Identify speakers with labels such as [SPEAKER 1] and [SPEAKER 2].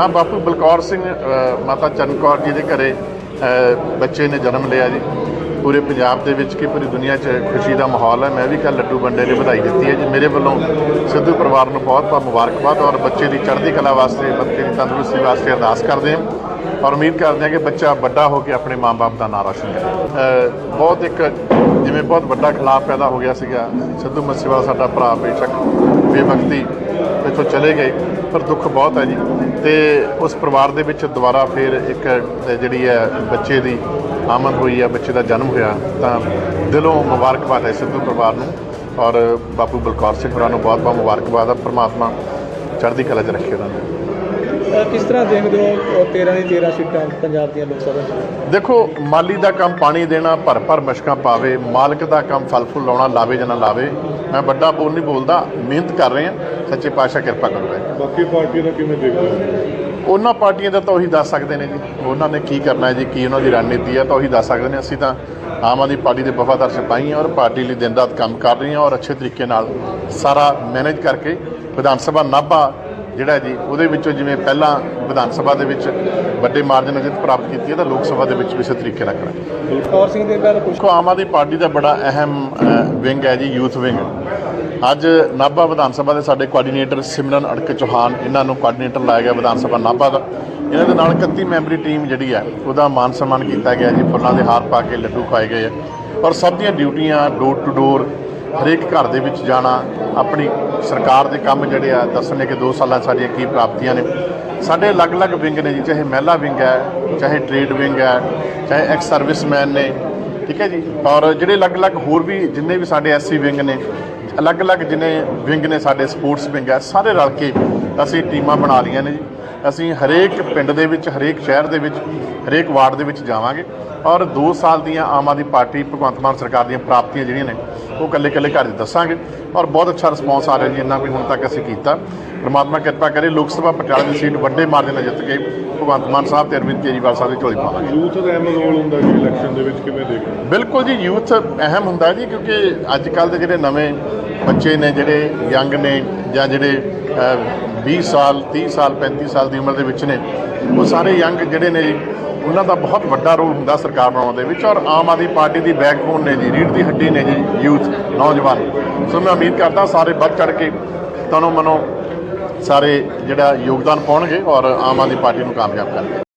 [SPEAKER 1] ਹਾਂ, ਬਾਪੂ ਬਲਕੌਰ ਸਿੰਘ ਮਾਤਾ ਚਰਨ ਕੌਰ ਜੀ ਦੇ ਘਰੇ ਬੱਚੇ ਨੇ ਜਨਮ ਲਿਆ ਜੀ। ਪੂਰੇ ਪੰਜਾਬ ਦੇ ਵਿੱਚ ਕਿ ਪੂਰੀ ਦੁਨੀਆ 'ਚ ਖੁਸ਼ੀ ਦਾ ਮਾਹੌਲ ਹੈ। ਮੈਂ ਵੀ ਕੱਲ ਲੱਡੂ ਬੰਡੇ ਨੇ ਵਧਾਈ ਦਿੱਤੀ ਹੈ ਜੀ। ਮੇਰੇ ਵੱਲੋਂ ਸਿੱਧੂ ਪਰਿਵਾਰ ਨੂੰ ਬਹੁਤ ਬਹੁਤ ਮੁਬਾਰਕਬਾਦ ਔਰ ਬੱਚੇ ਦੀ ਚੜ੍ਹਦੀ ਕਲਾ ਵਾਸਤੇ, ਬੱਚੇ ਦੀ ਤੰਦਰੁਸਤੀ ਵਾਸਤੇ ਅਰਦਾਸ ਕਰਦੇ ਹਾਂ। ਔਰ ਉਮੀਦ ਕਰਦੇ ਹਾਂ ਕਿ ਬੱਚਾ ਵੱਡਾ ਹੋ ਕੇ ਆਪਣੇ ਮਾਂ-ਬਾਪ ਦਾ ਨਾਂ ਰੋਸ਼ਨ ਕਰੇ। ਬਹੁਤ ਇੱਕ ਜਿਵੇਂ ਬਹੁਤ ਵੱਡਾ ਖਿਲਾਫ ਪੈਦਾ ਹੋ ਗਿਆ ਸੀਗਾ। ਸਿੱਧੂ ਮੂਸੇਵਾਲਾ ਸਾਡਾ ਭਰਾ ਬੇਸ਼ੱਕ ਬੇਵਕਤੀ ਇੱਥੋਂ ਚਲੇ ਗਏ, ਪਰ ਦੁੱਖ ਬਹੁਤ ਹੈ ਜੀ। ਤੇ ਉਸ ਪਰਿਵਾਰ ਦੇ ਵਿੱਚ ਦੁਬਾਰਾ ਫਿਰ ਇੱਕ ਜਿਹੜੀ ਹੈ ਬੱਚੇ ਦੀ ਆਮਦ ਹੋਈ ਹੈ ਬੱਚੇ ਦਾ ਜਨਮ ਹੋਇਆ, ਤਾਂ ਦਿਲੋਂ ਮੁਬਾਰਕਬਾਦ ਹੈ ਸਿੱਧੂ ਪਰਿਵਾਰ ਨੂੰ। ਔਰ ਬਾਪੂ ਬਲਕੌਰ ਸਿੰਘ ਹੋਰਾਂ ਨੂੰ ਬਹੁਤ ਬਹੁਤ ਮੁਬਾਰਕਬਾਦ ਹੈ ਪ੍ਰਮਾਤਮਾ ਚੜ੍ਹਦੀ ਕਲਾ 'ਚ ਰੱਖੇ ਉਹਨਾਂ ਨੂੰ।
[SPEAKER 2] ਕਿਸ ਤਰ੍ਹਾਂ ਦੇਖਦੇ ਹੋ 13 ਦੀ 13 ਸੀਟਾਂ ਪੰਜਾਬ ਦੀਆਂ ਲੋਕ ਸਭਾ?
[SPEAKER 1] ਦੇਖੋ ਮਾਲੀ ਦਾ ਕੰਮ ਪਾਣੀ ਦੇਣਾ ਭਰ ਭਰ ਮਸ਼ਕਾਂ ਪਾਵੇ ਮਾਲਕ ਦਾ ਕੰਮ ਫਲ ਫੁੱਲ ਲਾਉਣਾ ਲਾਵੇ ਜਾਂ ਨਾ ਲਾਵੇ ਮੈਂ ਵੱਡਾ ਬੋਲ ਨਹੀਂ ਬੋਲਦਾ ਮਿਹਨਤ ਕਰ ਰਹੇ ਹਾਂ ਸੱਚੇ ਪਾਤਸ਼ਾਹ ਕਿਰਪਾ ਕਰੂਗਾ
[SPEAKER 3] ਬਾਕੀ ਪਾਰਟੀਆਂ ਦਾ ਕਿਵੇਂ ਦੇਖਦੇ ਹੋ
[SPEAKER 1] ਉਹਨਾਂ ਪਾਰਟੀਆਂ ਦਾ ਤਾਂ ਉਹੀ ਦੱਸ ਸਕਦੇ ਨੇ ਜੀ ਉਹਨਾਂ ਨੇ ਕੀ ਕਰਨਾ ਹੈ ਜੀ ਕੀ ਉਹਨਾਂ ਦੀ ਰਣਨੀਤੀ ਹੈ ਤਾਂ ਉਹੀ ਦੱਸ ਸਕਦੇ ਨੇ ਅਸੀਂ ਤਾਂ ਆਮ ਆਦਮੀ ਪਾਰਟੀ ਦੇ ਵਫਾਦਾਰ ਸਿਪਾਹੀ ਹਾਂ ਔਰ ਪਾਰਟੀ ਲਈ ਦਿਨ ਰਾਤ ਕੰਮ ਕਰ ਰਹੀ ਹਾਂ ਔਰ ਅੱਛੇ ਤਰੀਕੇ ਨਾਲ ਸਾਰਾ ਮੈਨੇਜ ਕਰਕੇ ਵਿਧਾਨ ਸਭਾ ਨਾਭਾ ਜਿਹੜਾ ਜੀ ਉਹਦੇ ਵਿੱਚੋਂ ਜਿਵੇਂ ਪਹਿਲਾਂ ਵਿਧਾਨ ਸਭਾ ਦੇ ਵਿੱਚ ਵੱਡੇ ਮਾਰਜਨ ਨਾਲ ਜਿੱਤ ਪ੍ਰਾਪਤ ਕੀਤੀ ਹੈ ਤਾਂ ਲੋਕ ਸਭਾ ਦੇ ਵਿੱਚ ਵੀ ਇਸੇ ਤਰੀਕੇ ਨਾਲ ਕਰਾਂਗੇ।
[SPEAKER 2] ਬਲਕੌਰ ਸਿੰਘ ਦੇ ਗੱਲ
[SPEAKER 1] ਦੇਖੋ ਆਮ ਆਦਮੀ ਪਾਰਟੀ ਦਾ ਬੜਾ ਅਹਿਮ ਵਿੰਗ ਹੈ ਜੀ ਯੂਥ ਵਿੰਗ। ਅੱਜ ਨਾਭਾ ਵਿਧਾਨ ਸਭਾ ਦੇ ਸਾਡੇ ਕੋਆਰਡੀਨੇਟਰ ਸਿਮਰਨ ਅੜਕ ਚੌਹਾਨ ਇਹਨਾਂ ਨੂੰ ਕੋਆਰਡੀਨੇਟਰ ਲਾਇਆ ਗਿਆ ਵਿਧਾਨ ਸਭਾ ਨਾਭਾ ਦਾ। ਇਹਨਾਂ ਦੇ ਨਾਲ 31 ਮੈਂਬਰੀ ਟੀਮ ਜਿਹੜੀ ਹੈ ਉਹਦਾ ਮਾਨ ਸਨਮਾਨ ਕੀਤਾ ਗਿਆ ਜੀ ਫੁੱਲਾਂ ਦੇ ਹਾਰ ਪਾ ਕੇ ਲੱਡੂ ਖਵਾਏ ਗਏ ਆ। ਔਰ ਸਭ ਦੀਆਂ ਡਿਊਟੀਆਂ ਡੋਰ ਟੂ ਡੋਰ ਹਰੇਕ ਘਰ ਦੇ ਵਿੱਚ ਜਾਣਾ, ਆਪਣੀ ਸਰਕਾਰ ਦੇ ਕੰਮ ਜਿਹੜੇ ਆ, ਦੱਸਣੇ ਕਿ 2 ਸਾਲਾਂ ਸਾਡੀਆਂ ਕੀ ਪ੍ਰਾਪਤੀਆਂ ਨੇ। ਸਾਡੇ ਅਲੱਗ-ਅਲੱਗ ਵਿੰਗ ਨੇ ਜੀ, ਚਾਹੇ ਮਹਿਲਾ ਵਿੰਗ ਹੈ, ਚਾਹੇ ਟ੍ਰੇਡ ਵਿੰਗ ਹੈ, ਚਾਹੇ ਐਕਸ ਸਰਵਿਸਮੈਨ ਨੇ, ਠੀਕ ਹੈ ਜੀ? ਔਰ ਜਿਹੜੇ ਅਲੱਗ-ਅਲੱਗ ਹੋਰ ਵੀ ਜਿੰਨੇ ਵੀ ਸਾਡੇ ਐਸਸੀ ਵਿੰਗ ਨੇ, ਅਲੱਗ-ਅਲੱਗ ਜਿੰਨੇ ਵਿੰਗ ਨੇ ਸਾਡੇ ਸਪੋਰਟਸ ਵਿੰਗ ਹੈ, ਸਾਰੇ ਰਲ ਕੇ ਅਸੀਂ ਟੀਮਾਂ ਬਣਾ ਲਈਆਂ ਨੇ ਜੀ। ਅਸੀਂ ਹਰੇਕ ਪਿੰਡ ਦੇ ਵਿੱਚ ਹਰੇਕ ਸ਼ਹਿਰ ਦੇ ਵਿੱਚ ਹਰੇਕ ਵਾਰਡ ਦੇ ਵਿੱਚ ਜਾਵਾਂਗੇ। ਔਰ 2 ਸਾਲ ਦੀਆਂ ਆਮ ਆਦਮੀ ਪਾਰਟੀ ਭਗਵੰਤ ਮਾਨ ਸਰਕਾਰ ਦੀਆਂ ਪ੍ਰਾਪਤੀਆਂ ਜਿਹੜੀਆਂ ਨੇ ਉਹ ਕੱਲੇ-ਕੱਲੇ ਘਰ 'ਚ ਦੱਸਾਂਗੇ। ਔਰ ਬਹੁਤ ਅੱਛਾ ਰਿਸਪੌਂਸ ਆ ਰਿਹਾ ਜੀ ਇੰਨਾ ਵੀ ਹੁਣ ਤੱਕ ਅਸੀਂ ਕੀਤਾ। ਪਰਮਾਤਮਾ ਕਿਰਪਾ ਕਰੇ ਲੋਕ ਸਭਾ ਪਟਿਆਲਾ ਦੀ ਸੀਟ ਵੱਡੇ ਮਾਰਜਨ ਨਾਲ ਜਿੱਤ ਕੇ ਭਗਵੰਤ ਮਾਨ ਸਾਹਿਬ ਤੇ ਅਰਵਿੰਦ ਕੇਜਰੀਵਾਲ ਸਾਹਿਬ ਦੀ ਝੋਲੀ ਪਾਵਾਂਗੇ
[SPEAKER 3] ਯੂਥ ਦਾ ਅਹਿਮ ਰੋਲ ਹੁੰਦਾ ਜੀ ਇਲੈਕਸ਼ਨ ਦੇ ਵਿੱਚ ਕਿਵੇਂ ਦੇਖਦੇ
[SPEAKER 1] ਬਿਲਕੁਲ ਜੀ ਯੂਥ ਅਹਿਮ ਹੁੰਦਾ ਜੀ ਕਿਉਂਕਿ ਅੱਜ ਕੱਲ ਦੇ ਜਿਹੜੇ ਨਵੇਂ ਬੱਚੇ ਨੇ ਜਿਹੜੇ ਯੰਗ ਨੇ ਜਾਂ ਜਿਹੜੇ ਅਹ, 20 ਸਾਲ 30 ਸਾਲ 35 ਸਾਲ ਦੀ ਉਮਰ ਦੇ ਵਿੱਚ ਨੇ ਉਹ ਸਾਰੇ ਯੰਗ ਜਿਹੜੇ ਨੇ ਜੀ ਉਹਨਾਂ ਦਾ ਬਹੁਤ ਵੱਡਾ ਰੋਲ ਹੁੰਦਾ ਸਰਕਾਰ ਬਣਾਉਣ ਦੇ ਵਿੱਚ ਔਰ ਆਮ ਆਦਮੀ ਪਾਰਟੀ ਦੀ ਬੈਕਬੋਨ ਨੇ ਜੀ ਰੀੜ ਦੀ ਹੱਡੀ ਨੇ ਜੀ ਯੂਥ ਨੌਜਵਾਨ। ਸੋ ਮੈਂ ਉਮੀਦ ਕਰਦਾ ਸਾਰੇ ਵੱਧ ਚੜ ਕੇ ਤਨੋਂ ਮਨੋਂ ਸਾਰੇ ਜਿਹੜਾ ਯੋਗਦਾਨ ਪਾਉਣਗੇ ਔਰ ਆਮ ਆਦਮੀ ਪਾਰਟੀ ਨੂੰ ਕਾਮਯਾਬ ਕਰਨਗੇ।